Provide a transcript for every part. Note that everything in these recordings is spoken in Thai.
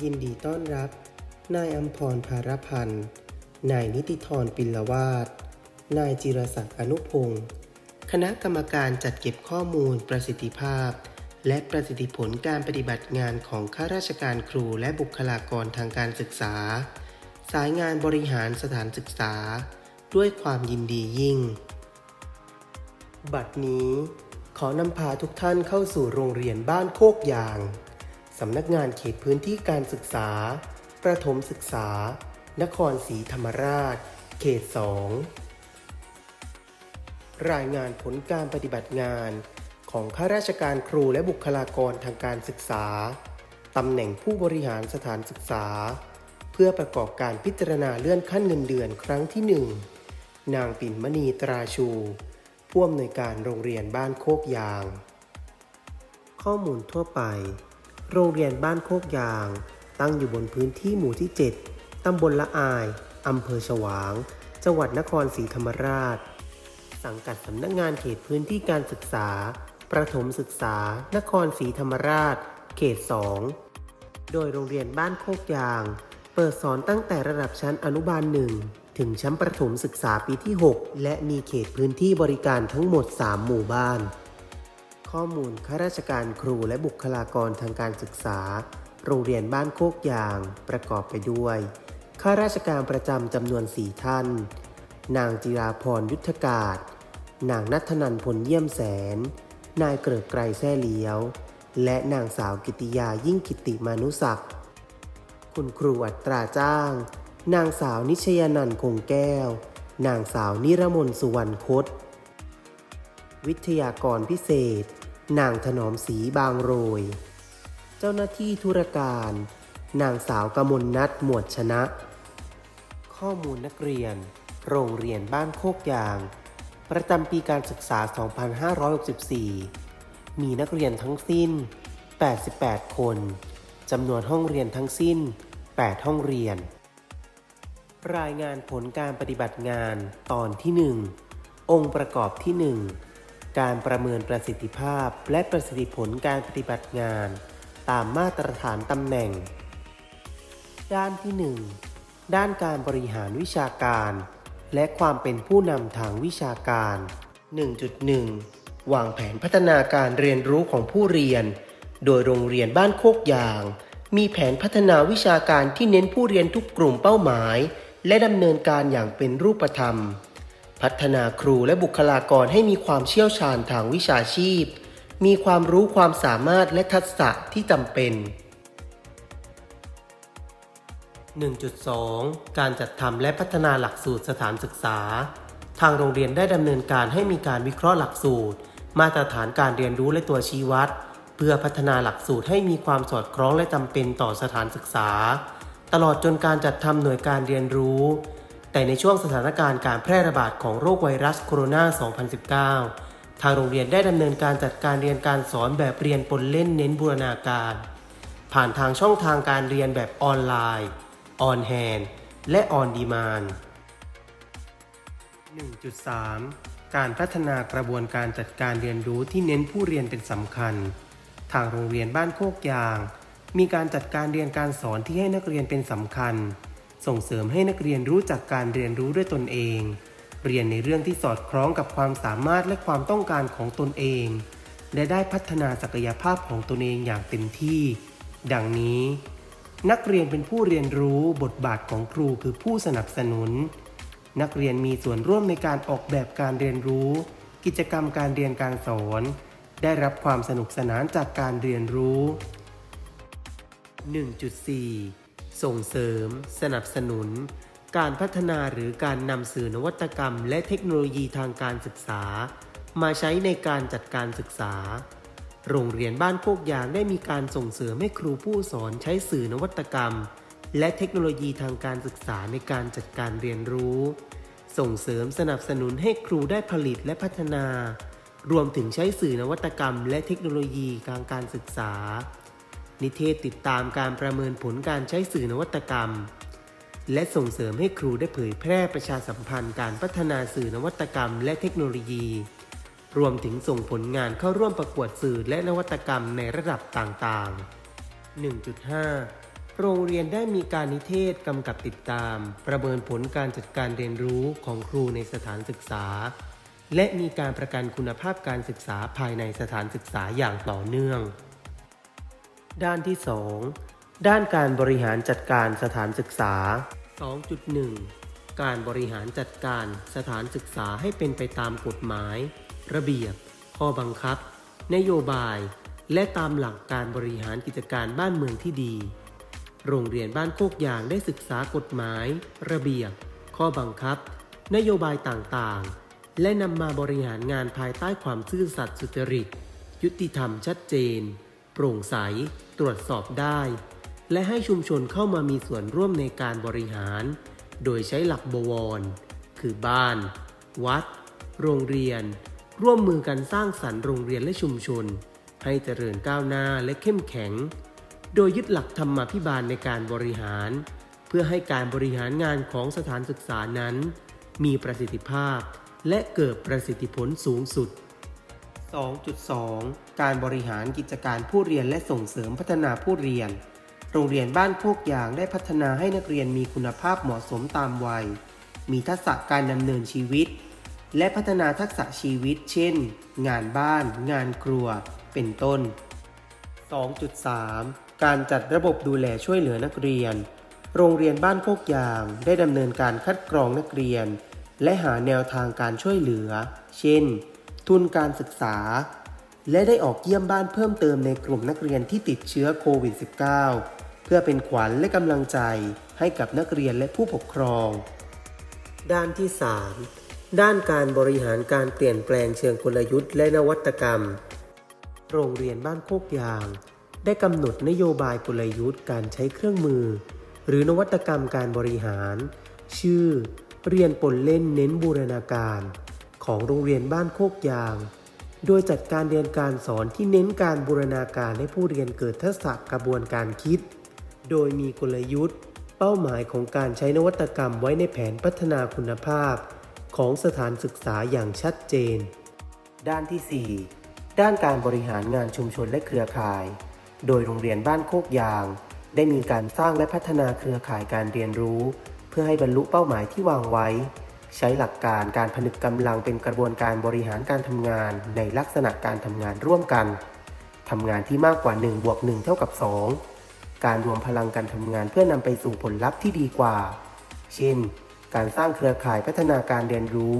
ยินดีต้อนรับ นายอัมพรภารพันธ์ นายนิติธรปิลวาสนายจิรศักดิ์อนุพงศ์คณะกรรมการจัดเก็บข้อมูลประสิทธิภาพ และประสิทธิผลการปฏิบัติงานของข้าราชการครูและบุคลากรทางการศึกษา สายงานบริหารสถานศึกษา ด้วยความยินดียิ่ง บัดนี้ ขอนำพาทุกท่านเข้าสู่โรงเรียนบ้านโคกยาง สำนักงานเขตพื้นที่การศึกษา ประถมศึกษา นครศรีธรรมราช เขต 2 รายงานผลการปฏิบัติงานของข้าราชการครูและบุคลากรทางการศึกษา ตำแหน่งผู้บริหารสถานศึกษา เพื่อประกอบการพิจารณาเลื่อนขั้นเงินเดือนครั้งที่ 1 นางปิ่นมณีตราชูผู้อำนวยการโรงเรียนบ้านโคกยาง ข้อมูลทั่วไป โรงเรียนบ้านโคกยาง ตั้งอยู่บนพื้นที่หมู่ที่ 7 ตำบลละอาย อำเภอฉวาง จังหวัดนครศรีธรรมราช สังกัดสำนักงานเขตพื้นที่การศึกษา ประถมศึกษา นครศรีธรรมราช เขต 2 โดยโรงเรียนบ้านโคกยาง เปิดสอนตั้งแต่ระดับชั้นอนุบาล1ถึงชั้นประถมศึกษาปีที่ 6 และมีเขตพื้นที่บริการทั้งหมด 3 หมู่บ้าน ข้อมูลข้าราชการครูและบุคลากรทางการศึกษา โรงเรียนบ้านโคกยาง ประกอบไปด้วยข้าราชการประจำจำนวน4ท่าน นางจิราพรยุทธกาศ นางนัทนันพลเยี่ยมแสน นายเกริกไกรแซ่เลี้ยว และนางสาวกิติยายิ่งกิติมานุศักดิ์คุณครูอัตราจ้าง นางสาวนิชยานันท์คงแก้ว นางสาวนิรมนสุวรรณคต วิทยากรพิเศษ นางถนอมศรีบางโรย เจ้าหน้าที่ธุรการ นางสาวกมลนัทหมวดชนะ ข้อมูลนักเรียน โรงเรียนบ้านโคกยาง ประจำปีการศึกษา 2564 มีนักเรียนทั้งสิ้น 88 คนจำนวนห้องเรียนทั้งสิ้น 8 ห้องเรียน รายงานผลการปฏิบัติงานตอนที่ 1 องค์ประกอบที่ 1 การประเมินประสิทธิภาพและประสิทธิผลการปฏิบัติงาน ตามมาตรฐานตำแหน่ง ด้านที่ 1 ด้านการบริหารวิชาการ และความเป็นผู้นำทางวิชาการ 1.1 วางแผนพัฒนาการเรียนรู้ของผู้เรียน โดยโรงเรียนบ้านโคกยาง มีแผนพัฒนาวิชาการที่เน้นผู้เรียนทุกกลุ่มเป้าหมาย และดำเนินการอย่างเป็นรูปธรรม พัฒนาครูและบุคลากรให้มีความเชี่ยวชาญทางวิชาชีพ มีความรู้ความสามารถและทักษะที่จำเป็น 1.2 การจัดทำและพัฒนาหลักสูตรสถานศึกษา ทางโรงเรียนได้ดำเนินการให้มีการวิเคราะห์หลักสูตร มาตรฐานการเรียนรู้และตัวชี้วัด เพื่อพัฒนาหลักสูตรให้มีความสอดคล้องและจำเป็นต่อสถานศึกษา ตลอดจนการจัดทำหน่วยการเรียนรู้ แต่ในช่วงสถานการณ์การแพร่ระบาดของโรคไวรัสโคโรนา 2019 ทางโรงเรียนได้ดำเนินการจัดการเรียนการสอนแบบเรียนปนเล่นเน้นบูรณาการ ผ่านทางช่องทางการเรียนแบบออนไลน์ ออนแฮนและออนดีมาน1.3 การพัฒนากระบวนการจัดการเรียนรู้ที่เน้นผู้เรียนเป็นสำคัญ ทางโรงเรียนบ้านโคกยาง มีการจัดการเรียนการสอนที่ให้นักเรียนเป็นสำคัญ ส่งเสริมให้นักเรียนรู้จักการเรียนรู้ด้วยตนเอง เรียนในเรื่องที่สอดคล้องกับความสามารถและความต้องการของตนเอง และได้พัฒนาศักยภาพของตนเองอย่างเต็มที่ ดังนี้ นักเรียนเป็นผู้เรียนรู้บทบาทของครูคือผู้สนับสนุน นักเรียนมีส่วนร่วมในการออกแบบการเรียนรู้ กิจกรรมการเรียนการสอน ได้รับความสนุกสนานจากการเรียนรู้ 1.4 ส่งเสริม สนับสนุน การพัฒนาหรือการนำสื่อนวัตกรรม และเทคโนโลยีทางการศึกษา มาใช้ในการจัดการศึกษา โรงเรียนบ้านโคกยางได้มีการส่งเสริมให้ครูผู้สอนใช้สื่อนวัตกรรม และเทคโนโลยีทางการศึกษาในการจัดการเรียนรู้ ส่งเสริมสนับสนุนให้ครูได้ผลิตและพัฒนา รวมถึงใช้สื่อนวัตกรรม และเทคโนโลยีทางการศึกษา นิเทศติดตามการประเมินผลการใช้สื่อนวัตกรรม และส่งเสริมให้ครูได้เผยแพร่ประชาสัมพันธ์การพัฒนาสื่อนวัตกรรม และเทคโนโลยี รวมถึงส่งผลงานเข้าร่วมประกวดสื่อและนวัตกรรมในระดับต่างๆ 1.5 โรงเรียนได้มีการนิเทศกำกับติดตาม ประเมินผลการจัดการเรียนรู้ของครูในสถานศึกษา และมีการประกันคุณภาพการศึกษาภายในสถานศึกษาอย่างต่อเนื่อง ด้านที่ 2 ด้านการบริหารจัดการสถานศึกษา 2.1 การบริหารจัดการสถานศึกษาให้เป็นไปตามกฎหมาย ระเบียบ ข้อบังคับ นโยบาย และตามหลักการบริหารกิจการบ้านเมืองที่ดี โรงเรียนบ้านโคกยางได้ศึกษากฎหมาย ระเบียบ ข้อบังคับ นโยบายต่างๆ และนำมาบริหารงานภายใต้ความซื่อสัตย์สุจริต ยุติธรรมชัดเจน ร่งใส ตรวจสอบได้ และให้ชุมชนเข้ามามีส่วนร่วมในการบริหาร โดยใช้หลักบวร คือบ้าน วัด โรงเรียน ร่วมมือกันสร้างสรรค์โรงเรียนและชุมชน ให้เจริญก้าวหน้าและเข้มแข็ง โดยยึดหลักธรรมาภิบาลในการบริหาร เพื่อให้การบริหารงานของสถานศึกษานั้น มีประสิทธิภาพและเกิดประสิทธิผลสูงสุด 2.2 การบริหารกิจการผู้เรียนและส่งเสริมพัฒนาผู้เรียน โรงเรียนบ้านโคกยางได้พัฒนาให้นักเรียนมีคุณภาพเหมาะสมตามวัย มีทักษะการดำเนินชีวิต และพัฒนาทักษะชีวิต เช่น งานบ้าน งานครัว เป็นต้น 2.3 การจัดระบบดูแลช่วยเหลือนักเรียน โรงเรียนบ้านโคกยางได้ดำเนินการคัดกรองนักเรียน และหาแนวทางการช่วยเหลือ เช่น ทุนการศึกษา และได้ออกเยี่ยมบ้านเพิ่มเติมในกลุ่มนักเรียนที่ติดเชื้อโควิด -19 เพื่อเป็นขวัญและกำลังใจให้กับนักเรียนและผู้ปกครอง ด้านที่ 3 ด้านการบริหารการเปลี่ยนแปลงเชิงกลยุทธ์และนวัตกรรม โรงเรียนบ้านโคกยาง ได้กำหนดนโยบายกลยุทธ์การใช้เครื่องมือ หรือนวัตกรรมการบริหาร ชื่อ เรียนปนเล่นเน้นบูรณาการ ของโรงเรียนบ้านโคกยาง โดยจัดการเรียนการสอนที่เน้นการบูรณาการให้ผู้เรียนเกิดทักษะกระบวนการคิด โดยมีกลยุทธ์ เป้าหมายของการใช้นวัตกรรมไว้ในแผนพัฒนาคุณภาพ ของสถานศึกษาอย่างชัดเจน ด้านที่ 4 ด้านการบริหารงานชุมชนและเครือข่าย โดยโรงเรียนบ้านโคกยาง ได้มีการสร้างและพัฒนาเครือข่ายการเรียนรู้ เพื่อให้บรรลุเป้าหมายที่วางไว้ ใช้หลักการการผนึกกำลังเป็นกระบวนการบริหารการทำงานในลักษณะการทำงานร่วมกันทำงานที่มากกว่า1บวก1เท่ากับ 2 การรวมพลังการทำงานเพื่อนำไปสู่ผลลัพธ์ที่ดีกว่า เช่น การสร้างเครือข่ายพัฒนาการเรียนรู้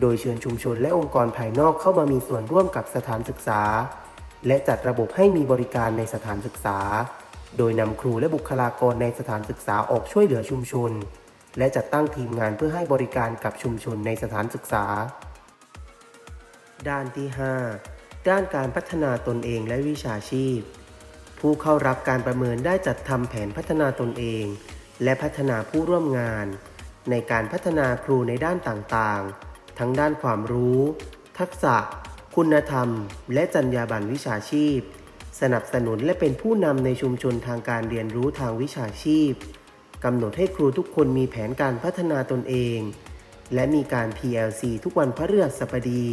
โดยเชิญชุมชนและองค์กรภายนอกเข้ามามีส่วนร่วมกับสถานศึกษา และจัดระบบให้มีบริการในสถานศึกษา โดยนำครูและบุคลากรในสถานศึกษาออกช่วยเหลือชุมชน และจัดตั้งทีมงานเพื่อให้บริการกับชุมชนในสถานศึกษา ด้านที่ 5 ด้านการพัฒนาตนเองและวิชาชีพ ผู้เข้ารับการประเมินได้จัดทำแผนพัฒนาตนเอง และพัฒนาผู้ร่วมงาน ในการพัฒนาครูในด้านต่างๆ ทั้งด้านความรู้ ทักษะ คุณธรรม และจรรยาบรรณวิชาชีพ สนับสนุนและเป็นผู้นำในชุมชนทางการเรียนรู้ทางวิชาชีพ กำหนดให้ครูทุกคนมีแผนการพัฒนาตนเอง และมีการ PLC ทุกวันพฤหัสบดี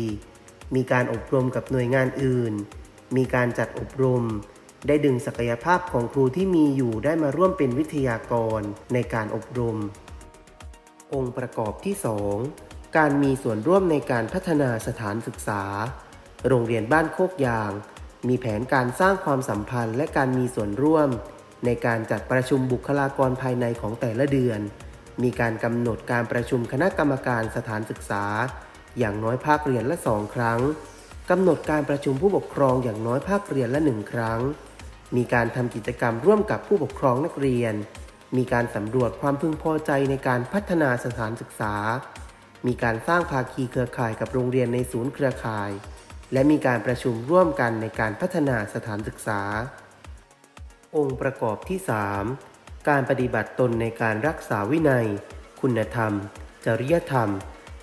มีการอบรมกับหน่วยงานอื่น มีการจัดอบรม ได้ดึงศักยภาพของครูที่มีอยู่ได้มาร่วมเป็นวิทยากรในการอบรม องค์ประกอบที่ 2 การมีส่วนร่วมในการพัฒนาสถานศึกษา โรงเรียนบ้านโคกยาง มีแผนการสร้างความสัมพันธ์และการมีส่วนร่วม ในการจัดประชุมบุคลากรภายในของแต่ละเดือน มีการกำหนดการประชุมคณะกรรมการสถานศึกษา อย่างน้อยภาคเรียนละสองครั้งกำหนดการประชุมผู้ปกครองอย่างน้อยภาคเรียนละหนึ่งครั้ง มีการทำกิจกรรมร่วมกับผู้ปกครองนักเรียน มีการสำรวจความพึงพอใจในการพัฒนาสถานศึกษา มีการสร้างภาคีเครือข่ายกับโรงเรียนในศูนย์เครือข่าย และมีการประชุมร่วมกันในการพัฒนาสถานศึกษา องค์ประกอบที่ 3 การปฏิบัติตนในการรักษาวินัย คุณธรรม จริยธรรม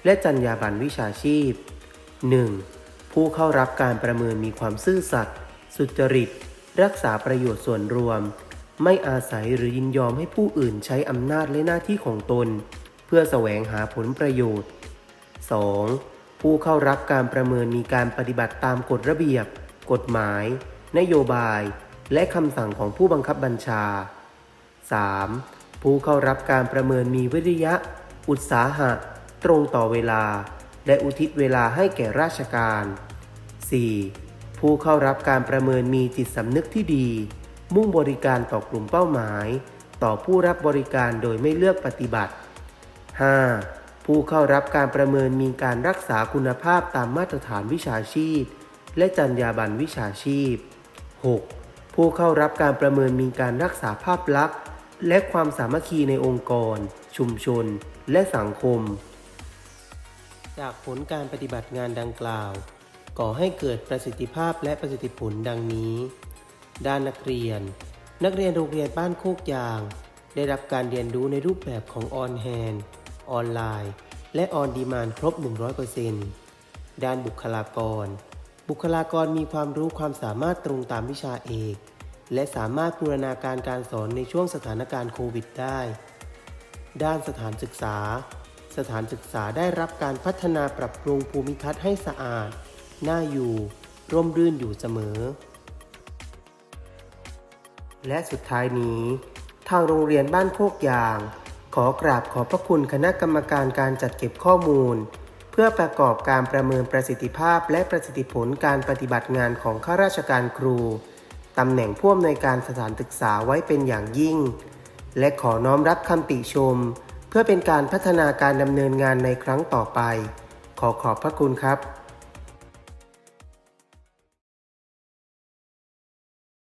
และจรรยาบรรณวิชาชีพ 1. ผู้เข้ารับการประเมินมีความซื่อสัตย์สุจริต รักษาประโยชน์ส่วนรวม ไม่อาศัยหรือยินยอมให้ผู้อื่นใช้อำนาจและหน้าที่ของตน เพื่อแสวงหาผลประโยชน์ 2. ผู้เข้ารับการประเมินมีการปฏิบัติตามกฎระเบียบ กฎหมาย นโยบาย และคำสั่งของผู้บังคับบัญชา 3. ผู้เข้ารับการประเมินมีวิริยะ อุตสาหะ ตรงต่อเวลา และอุทิศเวลาให้แก่ราชการ 4. ผู้เข้ารับการประเมินมีจิตสำนึกที่ดี มุ่งบริการต่อกลุ่มเป้าหมาย ต่อผู้รับบริการโดยไม่เลือกปฏิบัติ 5. ผู้เข้ารับการประเมินมีการรักษาคุณภาพตามมาตรฐานวิชาชีพ และจรรยาบรรณวิชาชีพ 6. ผู้เข้ารับการประเมินมีการรักษาภาพลักษณ์ และความสามัคคีในองค์กร ชุมชน และสังคม จากผลการปฏิบัติงานดังกล่าว ก่อให้เกิดประสิทธิภาพและประสิทธิผลดังนี้ ด้านนักเรียน นักเรียนโรงเรียนบ้านโคกยาง ได้รับการเรียนรู้ในรูปแบบของออนแฮนออนไลน์ และออนดีมานครบ 100%ด้านบุคลากร บุคลากรมีความรู้ความสามารถตรงตามวิชาเอก และสามารถบูรณาการการสอนในช่วงสถานการณ์โควิดได้ ด้านสถานศึกษา สถานศึกษาได้รับการพัฒนาปรับปรุงภูมิทัศน์ให้สะอาด น่าอยู่ ร่มรื่นอยู่เสมอ และสุดท้ายนี้ ทางโรงเรียนบ้านโคกยาง ขอกราบขอบพระคุณคณะกรรมการการจัดเก็บข้อมูล เพื่อประกอบการประเมินประสิทธิภาพและประสิทธิผลการปฏิบัติงานของข้าราชการครู ตำแหน่งผู้อำนวยการสถานศึกษาไว้เป็นอย่างยิ่ง และขอน้อมรับคำติชม เพื่อเป็นการพัฒนาการดำเนินงานในครั้งต่อไป ขอขอบพระคุณครับ